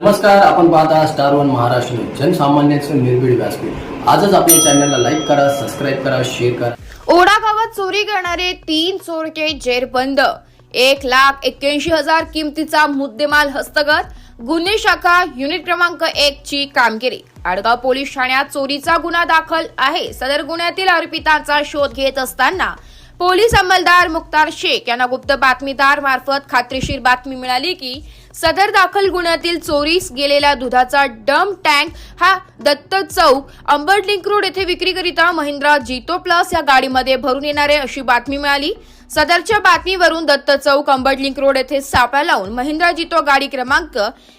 नमस्कार आपण पाहता स्टार वन महाराष्ट्र जनसामान्यांचं निर्भीड व्यासपीठ. आजच आपल्या चॅनलला लाईक करा सबस्क्राईब करा शेअर करा. ओढा गावात चोरी करणारे तीन चोरटे जेरबंद. एक लाख एक्क्याऐंशी हजार किमतीचा मुद्देमाल हस्तगत. गुन्हे शाखा युनिट क्रमांक एक ची कामगिरी. आडगाव पोलीस ठाण्यात चोरीचा गुन्हा दाखल आहे. सदर गुन्ह्यातील आरोपितांचा शोध घेत असताना पोलीस अंमलदार मुक्तार शेख यांना गुप्त बातमीदार मार्फत खात्रीशीर बातमी मिळाली की सदर दाखल गुन्ह्यातील चोरीस गेलेला दुधाचा डम टँक हा दत्त चौक अंबड लिंक रोड येथे विक्रीकरिता महिंद्रा जितो प्लस या गाडीमध्ये भरून येणारे अशी बातमी मिळाली. सदरच्या बातमीवरून दत्त चौक अंबड लिंक रोड येथे सापळा लावून महिंद्रा जितो गाडी क्रमांक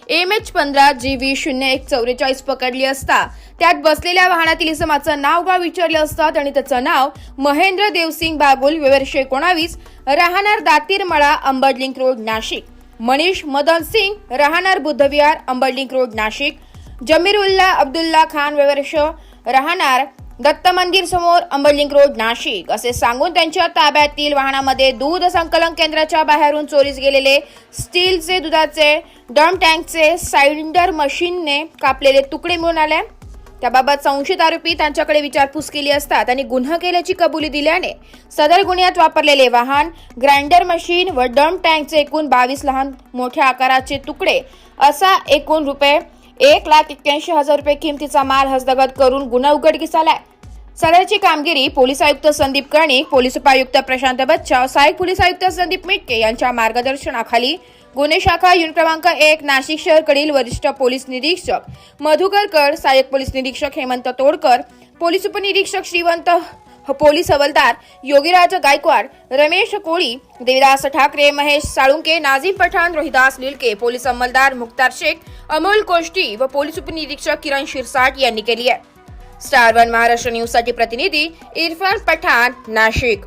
एम एच पंधरा जी व्ही शून्य एक चौवेचाळीस पकडली असता. त्यात बसलेल्या वाहनातील इसमाचं नाव गाव विचारले असतात आणि त्याचं नाव महेंद्र देवसिंग बागुल वर्ष एकोणावीस राहणार दातीरमळा अंबड लिंक रोड नाशिक. मनीष मदन सिंग राहणार बुद्धविहार अंबरलिंक रोड नाशिक. जमीरुल्ला अब्दुल्ला खान वर्ष राहणार दत्त मंदिर समोर अंबरलिंक रोड नाशिक. असे सांगून त्यांच्या ताब्यातील वाहनामध्ये दूध संकलन केंद्राच्या बाहेरून चोरीस गेलेले स्टीलचे दुधाचे डम टँकचे सायलिंडर मशीनने कापलेले तुकडे मिळून आले. त्याबाबत संशयित आरोपी त्यांच्याकडे विचारपूस केली असता त्यांनी गुन्हा केल्याची कबुली दिल्याने सदर गुन्ह्यात वापरलेले वाहन ग्राइंडर मशीन व डम्प टँकचे एकूण बावीस लहान मोठ्या आकाराचे तुकडे असा एकूण रुपये एक लाख एक्क्याऐंशी हजार रुपये किमतीचा माल हस्तगत करून गुन्हा उघडकीस आलाय. सदरची कामगिरी पोलीस आयुक्त संदीप कर्णिक पोलीस उपायुक्त प्रशांत बच्चाव सहाय्यक पोलीस आयुक्त संदीप मिटके यांच्या मार्गदर्शनाखाली गुन्हे शाखा युनिट क्रमांक एक नाशिक शहरकडील वरिष्ठ पोलीस निरीक्षक मधुकरकर सहाय्यक पोलीस निरीक्षक हेमंत तोडकर पोलीस उपनिरीक्षक श्रीवंत ह- पोलीस हवलदार योगीराज गायकवाड रमेश कोळी देविदास ठाकरे महेश साळुंके नाझीम पठाण रोहिदास लिलके पोलीस अंमलदार मुक्तार शेख अमोल कोष्टी व पोलीस उपनिरीक्षक किरण शिरसाट यांनी केली आहे. स्टार वन महाराष्ट्र न्यूजसाठी प्रतिनिधी इरफान पठाण नाशिक.